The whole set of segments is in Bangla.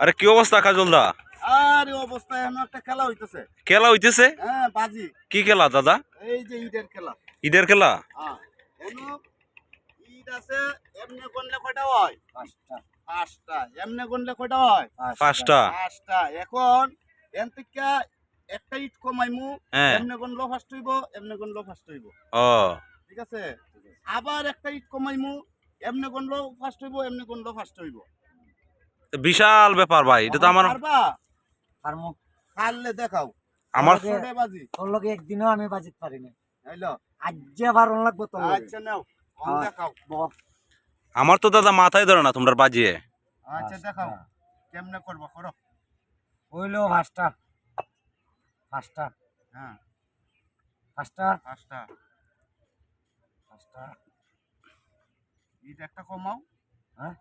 আরে কি অবস্থা কাজল দা? আর এই অবস্থায় এমন একটা খেলা হইতেছে। খেলা হইতেছে? হ্যাঁ বাজি। কি খেলা দাদা? এই যে ঈদের খেলা। ঈদের খেলা? হ্যাঁ ঈদ আছে এমনি গনলে কয়টা হয়? পাঁচটা। পাঁচটা। এমনি গনলে কয়টা হয়? পাঁচটা। পাঁচটা। এখন এন থেকে একটা ঈদ কমাইমু হ্যাঁ। এমনি গনলো ফার্স্ট হইব এমনি গনলো ফার্স্ট হইব। ও। ঠিক আছে? আবার একটা ঈদ কমাইমু এমনে গনলো ফার্স্ট হইব এমনে গনলো ফার্স্ট হইব। বিশাল ব্যাপার ভাই এটা তো আমার পারবা পারমু পারলে দেখাও। আমার তোর লগে- ছোটে বাজি। তোর লগে একদিনও আমি বাজিত পারি না হইল আজ যে লাগবো তোর আচ্ছা নাও। অন। দেখাও। আমার তো দাদা মাথায় ধরে না তোমরা বাজিয়ে। আচ্ছা দেখাও। কেমনে করব করো। হইল পাঁচটা। পাঁচটা। হ্যাঁ। পাঁচটা। পাঁচটা। পাঁচটা। ঈদ একটা কমাও। হ্যাঁ?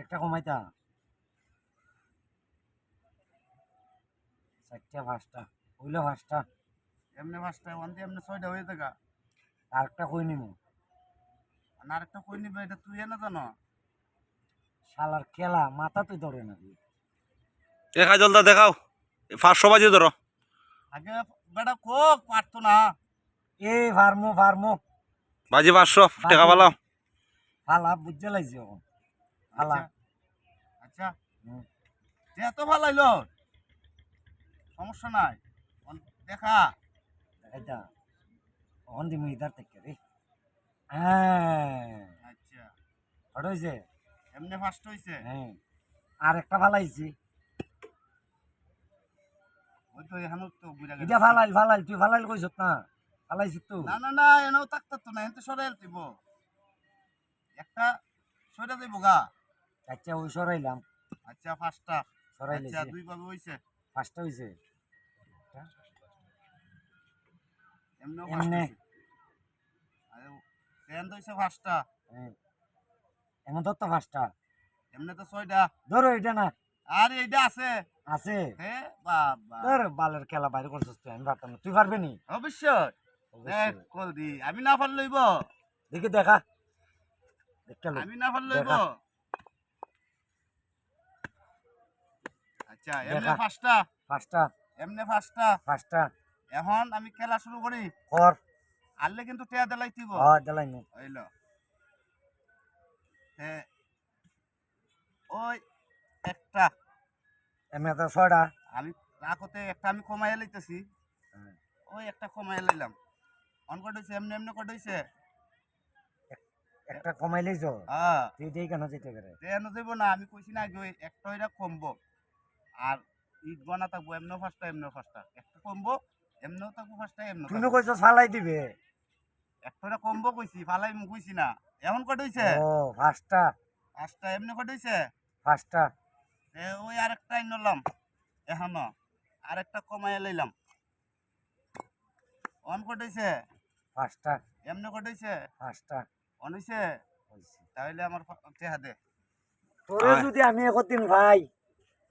একটা কমাইতা চারটা পাঁচটা হইল পাঁচটা। এমনি পাঁচটা ওয়ান দিয়ে এমনি ছয়টা হয়ে থাকা। আর একটা কই নিমু? আর একটা কই নিবে এটা তুই এনে জানো শালার খেলা মাথা তুই ধরে নাকি এ কাজল দা দেখাও। পাঁচশো বাজিয়ে ধরো। আগে বেটা কোক পারতো না। এই ফার্মো ফার্মো বাজি পাঁচশো টাকা পালাও। ফালা বুঝতে লাগছে এখন। ফালা আচ্ছা আচ্ছা। যে এত ভালো হইল সমস্যা নাই। দেখা। এটা কখন দিমু ইধার থেকে রে। হ্যাঁ। আচ্ছা। হট হয়েছে এমনি ফার্স্ট হইছে? হ্যাঁ। আর একটা ফালাইছি ওই তো এখানেও তো বুঝা গেছে। এটা ফালাইল ফালাইল তুই ফালাইল কইছ না? ফালাইছি তো। না না না এনেও থাকতো না এনতে সরে দিব একটা সরে দিব গা। আচ্ছা ওই সরাইলাম। আচ্ছা পাঁচটা। সরাই আচ্ছা দুই ভাবে হইছে। পাঁচটা হয়েছে এমনিও এমনে। ট্রেন তো হইছে পাঁচটা। এমন তো পাঁচটা। এমনি তো ছয়টা। ধরো এটা না। আর এইটা আছে। আছে? হে বাবা। ধর বালের খেলা বাইরে করছিস তুই আমি পারতাম না। তুই পারবি নি? অবশ্যই। দেখ কল দি। আমি না পারলে লইব দেখি। দেখা। আমি না পারলে লইব দেখা। আচ্ছা এমনি এমনি এখন আমি খেলা শুরু করি। কর। আনলে কিন্তু টেয়া দেলাই দিব হ্যাঁ দেলাই নি হইল। ওই একটা। এমনি তো ছয়টা। আমি রাখতে একটা আমি কমাইয়া লইতেছি। ওই একটা কমাইয়া লইলাম। অন কট হইছে এমনি এমনি কট হইছে একটা কমাই লইছ? হ্যাঁ। তুই দেই কেন যেতে পারে দেব না আমি কইছি না আগে একটা ওইটা কমবো। আর ইট বানা থাকব এমনিও ফার্স্টটা এমনিও ফার্স্টটা একটা কমবো এমনিও থাকব ফার্স্টটা এমনিও তুমি। কইছ ফালাই দিবে। একটা কমবো কইছি ফালাই মু কইছি না। এমন কট হইছে? ও পাঁচটা। পাঁচটা এমনি কট হইছে? পাঁচটা। এ ওই আরেকটা নিলাম এখনও। আরেকটা কমাইয়া লইলাম। অন কট হইছে? পাঁচটা। এমনি কট হইছে? পাঁচটা। অন হইছে। তাহলে আমার চেহা দে। তোরে যদি আমি একদিন ভাই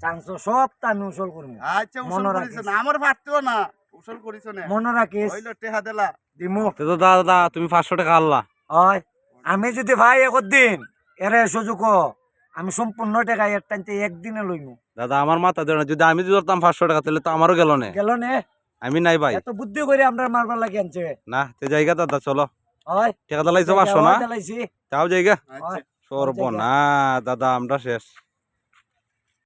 চান্স সব তা আমি উসল করব আচ্ছা উসল করিস না আমার ভাবতেও না উসল করিস না। মনে রাখিস। হইল টেহা দেলা দিমু। তো দাদা দাদা তুমি পাঁচশো টাকা আল্লাহ হয় আমি যদি ভাই একদিন এরে সুযোগ আমি সম্পূর্ণ টাকা এর টাইমতে একদিনে লইমু। দাদা আমার মাথা ধরে না যদি আমি ধরতাম পাঁচশো টাকা তাহলে তো আমারও গেল না। গেল নে? আমি নাই ভাই। এত বুদ্ধি করে আমরা মারবার লাগে আনছে। না তে জায়গা দাদা চলো। হয় টাকা দালাইছো পাঁচশো না? চালাইছি তাও জায়গা? আচ্ছা। সর্ব না দাদা আমরা শেষ।